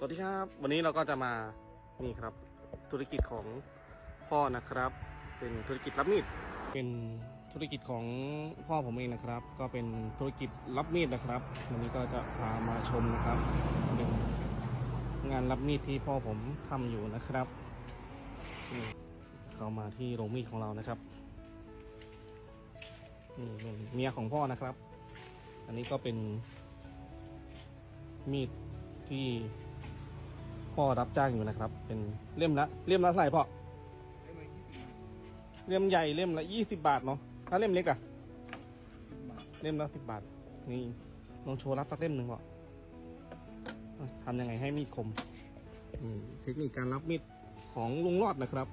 สวัสดีครับ วันนี้เราก็จะมานี่ครับ ธุรกิจของพ่อนะครับ เป็นธุรกิจรับมีดเป็นธุรกิจของพ่อผมเองนะครับ ก็เป็นธุรกิจรับมีดนะครับ วันนี้ก็จะพามาชมนะครับเป็นงานรับมีดที่พ่อผมทำอยู่นะครับนี่เข้ามาที่โรงมีดของเรานะครับนี่เป็นเมียของพ่อนะครับ อันนี้ก็เป็นมีดที่ พ่อรับจ้างอยู่นะครับ เป็นเล่มละเล่มละเท่าไหร่พ่อเล่มใหญ่เล่มละยี่สิบาทเนาะถ้าเล่มเล็กอะเล่มละสิบบาท นี่ลองโชว์รับสักเล่มหนึ่งพ่ออะทำยังไงให้มีดคมอืมเทคนิคการรับมีดของลุงรอดนะครับ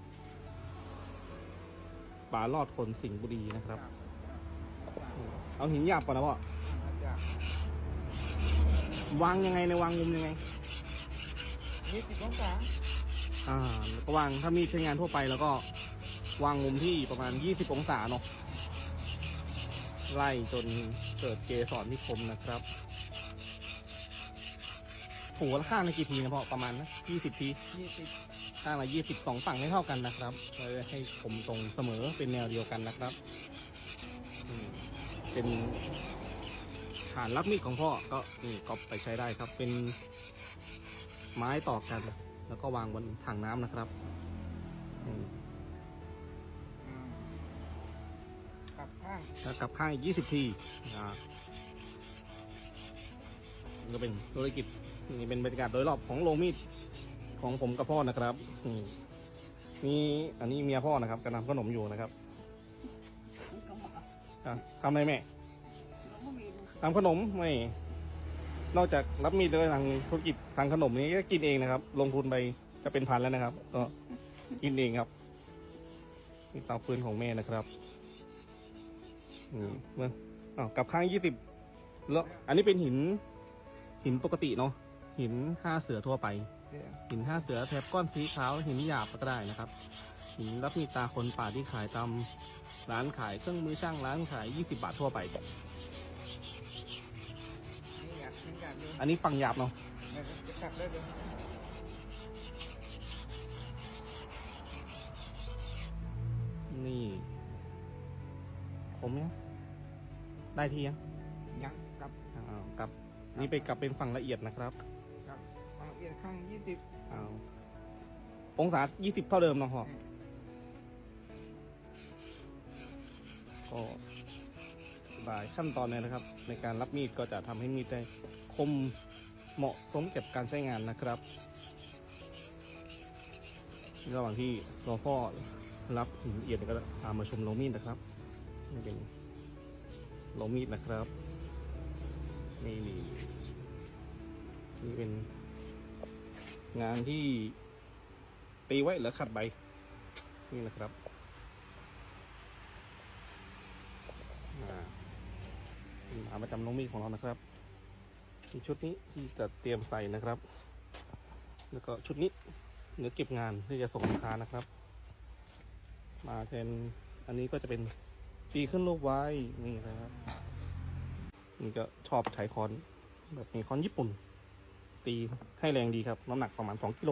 ป่ารอดคนสิงห์บุรีนะครับ เอาหินหยาบก่อนนะพ่อวางยังไงในวางมุมยังไง ยี่สิบองศาอ่าแล้วก็วางถ้ามีดใช้งานทั่วไปแล้วก็วางมุมที่ประมาณ 20 องศาเนาะไล่จนเกิดเกสรที่คมนะครับผูละข้างในกี่ทีนะพ่อประมาณนะ20 ทียี่สิบข้างละ20สองฝั่งให้เท่ากันนะครับเพื่อให้คมตรงเสมอเป็นแนวเดียวกันนะครับอืมเป็นฐานรับมีดของพ่อก็นี่ก็ไปใช้ได้ครับ เป็น ไม้ต่อกัน แล้วก็วางบนถังน้ำนะครับอืมกลับข้างแล้วกลับข้างอีก20ทีอ่านี่ก็เป็นธุรกิจนี่เป็นบรรยากาศโดยรอบของโรงมีดของผมกับพ่อนะครับอืมนี่อันนี้เมียพ่อนะครับกำลังทำขนมอยู่นะครับอะทำอะไรแม่ทำขนมไม่ นอกจากรับมีดแล้วทางธุรกิจทางขนมนี้ก็กินเองนะครับ ลงทุนไปจะเป็นพันแล้วนะครับ ก็กินเองครับนี่เตาฟืนของแม่นะครับนี่เมื่ออ้าวกับข้างยี่สิบแล้วอันนี้เป็นหิน หินปกติเนาะหินห้าเสือทั่วไป หินห้าเสือแถบก้อนสีขาวหินหยาบก็ได้นะครับ หินรับมีตาคนป่าที่ขายตามร้านขายเครื่องมือช่างร้านขายยี่สิบาททั่วไป อยากนี่อยากดูอันนี้ฝั่งหยาบเนาะเดี๋ยวจะกลับได้เลยนี่คมยังได้ทียังยังกลับอ้าวกลับ นี่ไปกลับเป็นฝั่งละเอียดนะครับกลับเอาเอียดข้างยี่สิบอ้าวองศายี่สิบเท่าเดิมเนาะพ่อก็หลายขั้นตอนเลยนะครับ ในการรับมีดก็จะทำให้มีดได้ คมเหมาะสมกับการใช้งานนะครับ ระหว่างที่รอพ่อรับหินละเอียดก็พามาชมโลมีดนะครับนี่เป็นโลมีดนะครับนี่นี่นี่เป็นงานที่ตีไว้หรือขัดใบ นี่นะครับอ่าเอามาจำน้องมีดของเรานะครับ ชุดนี้ที่จะเตรียมใส่นะครับ แล้วก็ชุดนี้เนื้อเก็บงานที่จะส่งลูกค้านะครับ มาแทนอันนี้ก็จะเป็นตีขึ้นรูปไว้นี่นะครับนี่ก็ชอบใช้คอน แบบนี้คอนญี่ปุ่น ตีให้แรงดีครับ น้ำหนักประมาณสองกิโล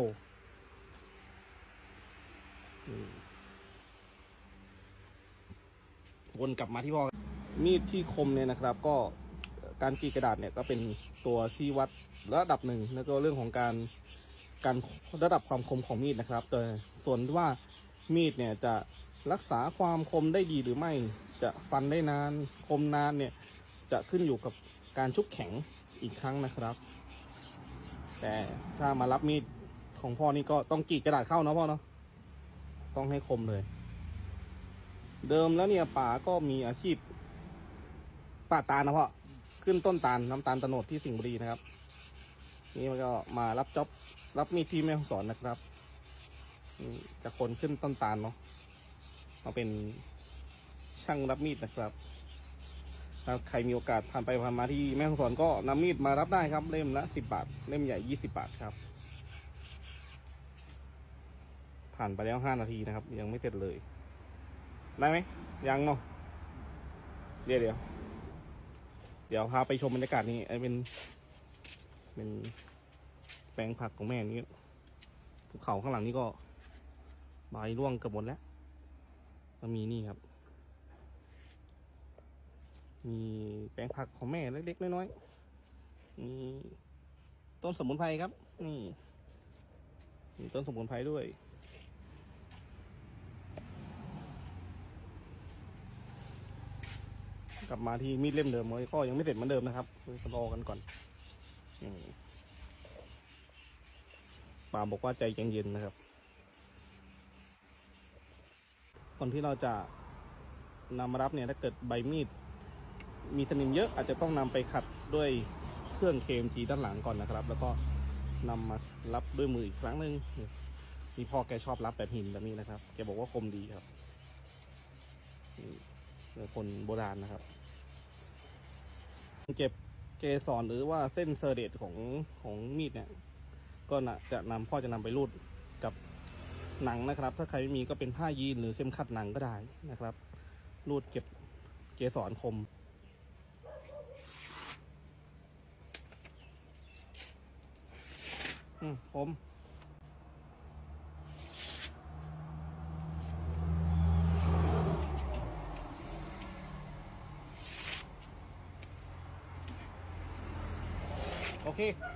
วนกลับมาที่พ่อมีดที่คมเนี่ยนะครับ ก็ การกรีดกระดาษเนี่ยก็เป็นตัวชี้วัดระดับหนึ่งแล้วก็เรื่องของการการระดับความคมของมีดนะครับ แต่ส่วนว่ามีดเนี่ยจะรักษาความคมได้ดีหรือไม่ จะฟันได้นานคมนานเนี่ยจะขึ้นอยู่กับการชุบแข็งอีกครั้งนะครับ แต่ถ้ามารับมีดของพ่อนี่ก็ต้องกรีดกระดาษเข้าเนาะพ่อเนาะต้องให้คมเลย เดิมแล้วเนี่ยป๋าก็มีอาชีพป่าตานะพ่อ ขึ้นต้นตาลน้ำตาลตะโนดที่สิงห์บุรีนะครับ นี่มันก็มารับจ็อบรับมีดที่แม่ฮ่องสอนนะครับนี่จะคนขึ้นต้นตาลเนาะมาเป็นช่างรับมีดนะครับถ้าใครมีโอกาสผ่านไปผ่านมาที่แม่ฮ่องสอนก็นำมีดมารับได้ครับ เล่มละสิบบาท เล่มใหญ่ยี่สิบาทครับ ผ่านไปแล้วห้านาทีนะครับ ยังไม่เสร็จเลย ได้ไหมยังเนาะเดี๋ยวเดี๋ยว ดี๋ยวพาไปชมบรรยากาศนี้ไอ้เป็น เป็นแปลงผักของแม่นี้ภูเขาข้างหลังนี่ก็ใบร่วงเกือบหมดแล้วก็มีนี่ครับ มีแปลงผักของแม่เล็กๆน้อยๆมีต้นสมุนไพรครับ นี่มีต้นสมุนไพรด้วย ลับมาที่มีดเล่มเดิมไว้ก็ยังไม่เสร็จเหมือนเดิมนะครับรอกันก่อนป่าบอกว่าใจเย็นๆนะครับก่อนที่เราจะนำมารับเนี่ยถ้าเกิดใบมีด มีสนิมเยอะอาจจะต้องนำไปขัดด้วยเครื่องเคมจีด้านหลังก่อนนะครับ แล้วก็นำมารับด้วยมืออีกครั้งหนึ่งนี่พ่อแกชอบรับแบบหินแบบนี้นะครับ แกบอกว่าคมดีครับ คนโบราณนะครับ เก็บเกสรหรือว่าเส้นเซอร์เดตของของมีดเนี่ย ก็จะนำพ่อจะนำไปรูดกับหนังนะครับ ถ้าใครไม่มีก็เป็นผ้ายีนหรือเข็มขัดหนังก็ได้นะครับ รูดเก็บเกสรคมอืมผม โอเค